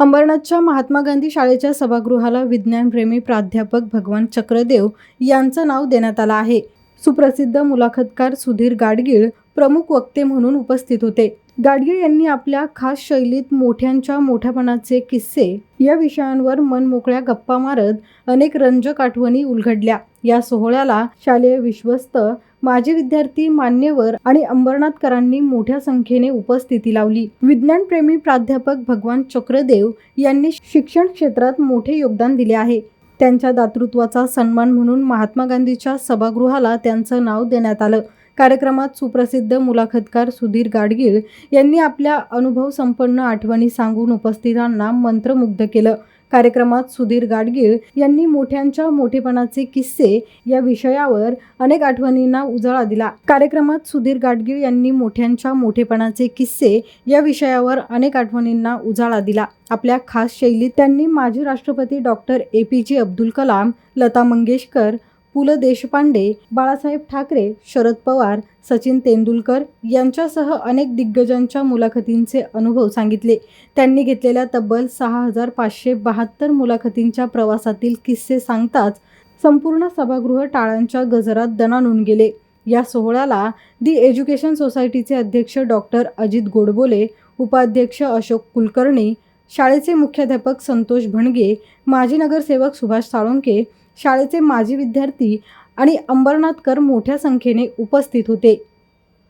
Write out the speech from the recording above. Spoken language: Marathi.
अंबरनाथच्या महात्मा गांधी शाळेच्या सभागृहाला विज्ञानप्रेमी प्राध्यापक भगवान चक्रदेव यांचं नाव देण्यात आलं आहे. सुप्रसिद्ध मुलाखतकार सुधीर गाडगीळ प्रमुख वक्ते म्हणून उपस्थित होते. गाडगीळ यांनी आपल्या खास शैलीत मोठ्यांच्या मोठ्यापणाचे किस्से या विषयांवर मनमोकळ्या गप्पा मारत अनेक रंजक आठवणी उलगडल्या. या सोहळ्याला शालेय विश्वस्त माजी विद्यार्थी मान्यवर आणि अंबरनाथकरांनी मोठ्या संख्येने उपस्थिती लावली. विज्ञानप्रेमी प्राध्यापक भगवान चक्रदेव यांनी शिक्षण क्षेत्रात मोठे योगदान दिले आहे. त्यांच्या दातृत्वाचा सन्मान म्हणून महात्मा गांधीच्या सभागृहाला त्यांचं नाव देण्यात आलं. कार्यक्रमात सुप्रसिद्ध मुलाखतकार सुधीर गाडगीळ यांनी आपल्या अनुभव संपन्न आठवणी सांगून उपस्थितांना मंत्रमुग्ध केलं. कार्यक्रमात सुधीर गाडगीळ यांनी मोठ्यांच्या मोठेपणाचे किस्से या विषयावर अनेक आठवणींना उजाळा दिला. कार्यक्रमात सुधीर गाडगीळ यांनी मोठ्यांच्या मोठेपणाचे किस्से या विषयावर अनेक आठवणींना उजाळा दिला. आपल्या खास शैलीत त्यांनी माजी राष्ट्रपती डॉक्टर ए पी जे अब्दुल कलाम लता मंगेशकर पु ल देशपांडे बाळासाहेब ठाकरे शरद पवार सचिन तेंडुलकर यांच्यासह अनेक दिग्गजांच्या मुलाखतींचे अनुभव सांगितले. त्यांनी घेतलेल्या तब्बल सहा हजार पाचशे बहात्तर मुलाखतींच्या प्रवासातील किस्से सांगताच संपूर्ण सभागृह टाळांच्या गजरात दणानून गेले. या सोहळ्याला दी एज्युकेशन सोसायटीचे अध्यक्ष डॉक्टर अजित गोडबोले उपाध्यक्ष अशोक कुलकर्णी शाळेचे मुख्याध्यापक संतोष भणगे माजी नगरसेवक सुभाष साळुंके शाळेचे माजी विद्यार्थी आणि अंबरनाथकर मोठ्या संख्येने उपस्थित होते.